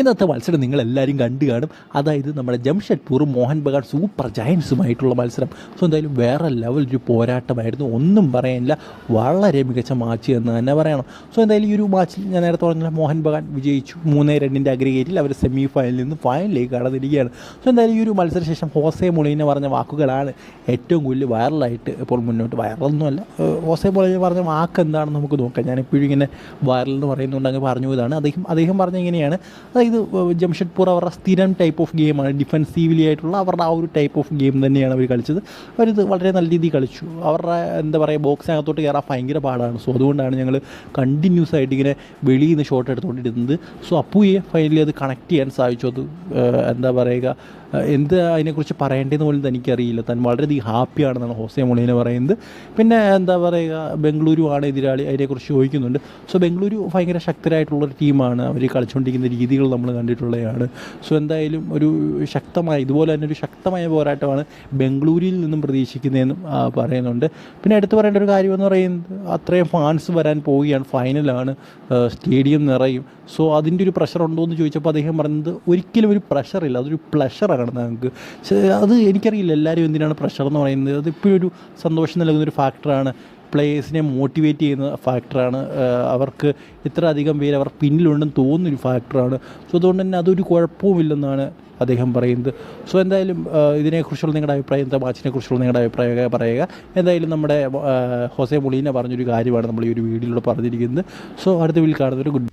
ഇന്നത്തെ മത്സരം നിങ്ങൾ എല്ലാവരും കണ്ടു കാണും. അതായത് നമ്മുടെ ജംഷഡ്പൂർ മോഹൻ ബഗാൻ സൂപ്പർ ജയൻസുമായിട്ടുള്ള മത്സരം. സോ എന്തായാലും വേറെ ലെവൽ ഒരു പോരാട്ടമായിരുന്നു. ഒന്നും പറയാനില്ല. വളരെ മികച്ച മാച്ച് എന്ന് തന്നെ പറയണം. സോ എന്തായാലും ഈ ഒരു മാച്ചിൽ ഞാൻ നേരത്തെ പറഞ്ഞ മോഹൻ ബഗാൻ വിജയിച്ചു. മൂന്നേ രണ്ടിന്റെ അഗ്രഗേറ്റിൽ അവർ സെമി ഫൈനലിൽ നിന്ന് ഫൈനലിലേക്ക് കടന്നിരിക്കുകയാണ്. സോ എന്തായാലും ഈ ഒരു മത്സരശേഷം ഹോസെ മൊളീനെ പറഞ്ഞ വാക്കുകളാണ് ഏറ്റവും കൂടുതൽ വൈറലായിട്ട് ഇപ്പോൾ മുന്നോട്ട് വൈറലൊന്നുമല്ല ഹോസെ മൊളീനെ പറഞ്ഞ വാക്ക് എന്താണെന്ന് നമുക്ക് നോക്കാം. ഞാൻ എപ്പോഴും ഇങ്ങനെ വൈറൽ എന്ന് പറയുന്നുണ്ട് അങ്ങ് പറഞ്ഞു പോയതാണ്. അദ്ദേഹം അദ്ദേഹം പറഞ്ഞ ഇങ്ങനെയാണ്. അതായത് ജംഷഡ്പൂർ അവരുടെ സ്ഥിരം ടൈപ്പ് ഓഫ് ഗെയിമാണ് ഡിഫെൻസീവ്ലി ആയിട്ടുള്ള അവരുടെ ആ ഒരു ടൈപ്പ് ഓഫ് ഗെയിം തന്നെയാണ് അവർ കളിച്ചത്. അവരിത് വളരെ നല്ല രീതിയിൽ കളിച്ചു. അവരുടെ എന്താ പറയുക ബോക്സിനകത്തോട്ട് കയറാൻ ഭയങ്കര പാടാണ്. സോ അതുകൊണ്ടാണ് ഞങ്ങൾ കണ്ടിന്യൂസ് ആയിട്ട് ഇങ്ങനെ വെളിയിൽ നിന്ന് ഷോട്ട് എടുത്തുകൊണ്ടിരുന്നത് സോ അപ്പുയെ ഫൈനലി അത് കണക്ട് ചെയ്യാൻ സാധിച്ചു. അത് എന്താ പറയുക എന്ത് അതിനെക്കുറിച്ച് പറയേണ്ടതെന്ന് പോലും തനിക്കറിയില്ല. താൻ വളരെയധികം ഹാപ്പിയാണെന്നാണ് ഹോസെ മൊളീന പറയുന്നത്. പിന്നെ എന്താ പറയുക ബംഗളൂരു ആണ് എതിരാളി അതിനെക്കുറിച്ച് ചോദിക്കുന്നുണ്ട്. സോ ബംഗളൂരു ഭയങ്കര ശക്തരായിട്ടുള്ളൊരു ടീമാണ്. അവർ കളിച്ചുകൊണ്ടിരിക്കുന്ന രീതികൾ നമ്മൾ കണ്ടിട്ടുള്ളതാണ്. സോ എന്തായാലും ഒരു ശക്തമായ ഇതുപോലെ തന്നെ ഒരു ശക്തമായ പോരാട്ടമാണ് ബംഗളൂരിൽ നിന്നും പ്രതീക്ഷിക്കുന്നതെന്നും പറയുന്നുണ്ട്. പിന്നെ എടുത്തു പറയേണ്ട ഒരു കാര്യമെന്ന് പറയുന്നത് അത്രയും ഫാൻസ് വരാൻ പോവുകയാണ്. ഫൈനലാണ് സ്റ്റേഡിയം നിറയും. സോ അതിന്റെ ഒരു പ്രഷർ ഉണ്ടോ എന്ന് ചോദിച്ചപ്പോൾ അദ്ദേഹം പറഞ്ഞത് ഒരിക്കലും ഒരു പ്രഷറില്ല അതൊരു പ്ലഷറാണ് നമുക്ക്. പക്ഷേ അത് എനിക്കറിയില്ല. എല്ലാവരും എന്തിനാണ് പ്രഷർ എന്ന് പറയുന്നത്? അത് ഇപ്പോഴും ഒരു സന്തോഷം നൽകുന്ന ഒരു ഫാക്ടറാണ് പ്ലേയേഴ്സിനെ മോട്ടിവേറ്റ് ചെയ്യുന്ന ഫാക്ടറാണ് അവർക്ക് ഇത്ര അധികം പേര് അവർ പിന്നിലുണ്ടെന്ന് തോന്നുന്നൊരു ഫാക്ടറാണ് സോ അതുകൊണ്ട് തന്നെ അതൊരു കുഴപ്പവുമില്ലെന്നാണ് അദ്ദേഹം പറയുന്നത്. സോ എന്തായാലും ഇതിനെക്കുറിച്ചുള്ള നിങ്ങളുടെ അഭിപ്രായം എന്താ? വാച്ചിനെ കുറിച്ചുള്ള നിങ്ങളുടെ അഭിപ്രായം പറയുക. എന്തായാലും നമ്മുടെ ഹോസെ മുളീനെ പറഞ്ഞൊരു കാര്യമാണ് നമ്മൾ ഈ ഒരു വീഡിയോയിലൂടെ പറഞ്ഞിരിക്കുന്നത്. സോ അടുത്ത വീട്ടിൽ കാണുന്നൊരു ഗുഡ്